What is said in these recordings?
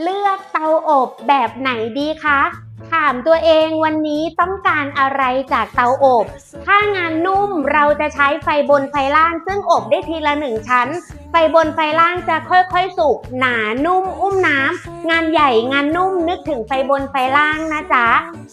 เลือกเตาอบแบบไหนดีคะ ถามตัวเองวันนี้ต้องการอะไรจากเตาอบ ถ้างานนุ่มเราจะใช้ไฟบนไฟล่าง ซึ่งอบได้ทีละหนึ่งชั้น ไฟบนไฟล่างจะค่อยๆ สุกหนานุ่มอุ้มน้ำงานใหญ่งานนุ่มนึกถึงไฟบนไฟล่างนะจ๊ะ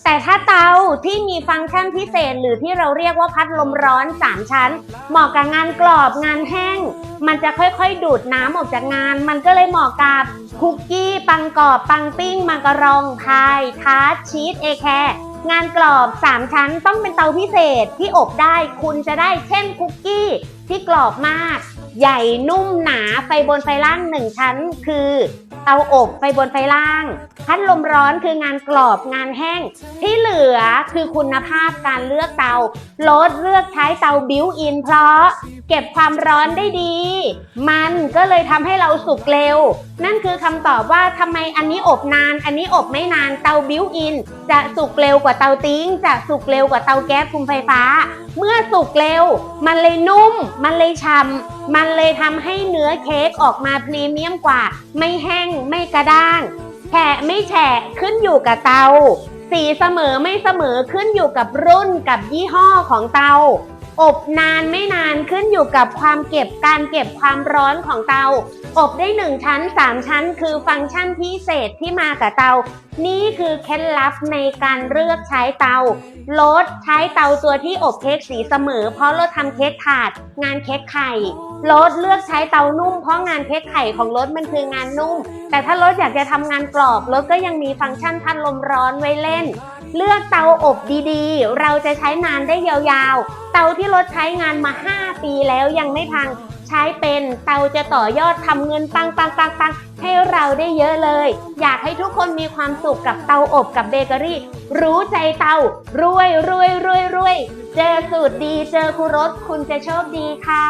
แต่ถ้าเตาที่มีฟังก์ชันพิเศษ หรือที่เราเรียกว่าพัดลมร้อน 3 ชั้น เหมาะกับงานกรอบงานแห้ง มันจะค่อยๆ ดูดน้ำออกจากงาน มันก็เลยเหมาะกับคุกกี้ปังกรอบปังปิ้งมังกรรองพายทาร์ตชีสเอแคร์งานกรอบ 3 ชั้นต้องเป็นเตาพิเศษที่อบได้คุณจะได้เช่นคุกกี้ที่กรอบมาก ใหญ่นุ่มหนาไฟบนไฟล่างหนึ่งชั้น คือเตาอบไฟบนไฟล่าง พัดลมร้อนคืองานกรอบงานแห้งที่เหลือ คือคุณภาพการเลือกเตาลดเลือกใช้เตาบิวอิน เพราะเก็บความร้อนได้ดี มันก็เลยทำให้เราสุกเร็ว นั่นคือคำตอบว่าทำไมอันนี้อบนาน อันนี้อบไม่นานเตาบิวอิน จะสุกเร็วกว่าเตาติ้ง จะสุกเร็วกว่าเตาแก๊สคุมไฟฟ้า เมื่อสุกเร็ว มันเลยนุ่ม มันเลยฉ่ำมันเลยทำให้เนื้อเค้กออกมาพรีเมียมกว่า ไม่แห้งไม่กระด้างแฉะไม่แฉะขึ้นอยู่กับเตา สีเสมอไม่เสมอขึ้นอยู่กับรุ่นกับยี่ห้อของเตา อบนานไม่นานขึ้นอยู่กับความเก็บการเก็บความร้อนของเตา อบได้ 1 ชั้น 3 ชั้น คือฟังก์ชันพิเศษที่มากับเตา นี่คือเคล็ดลับในการเลือกใช้เตาลดใช้เตาตัวที่อบเค้กสีเสมอ เพราะเราทำเค้กถาด งานเค้กไข่ลดเลือกใช้เตานุ่มเพราะงานเค้กไข่ของรถมันคืองานนุ่ม แต่ถ้ารถอยากจะทำงานกรอบรถก็ยังมีฟังก์ชันพัดลมร้อนไว้เล่น เลือกเตาอบดีๆ เราจะใช้นานได้ยาวๆ เตาที่รถใช้งานมา 5 ปีแล้วยังไม่พังใช้เป็นเตาจะต่อยอดทำเงินปังปังปังปังให้เราได้เยอะเลย อยากให้ทุกคนมีความสุขกับเตาอบกับเบเกอรี่ รู้ใจเตารวยรวยรวยรวยเจอสูตรดีเจอคุรสคุณจะโชคดีค่ะ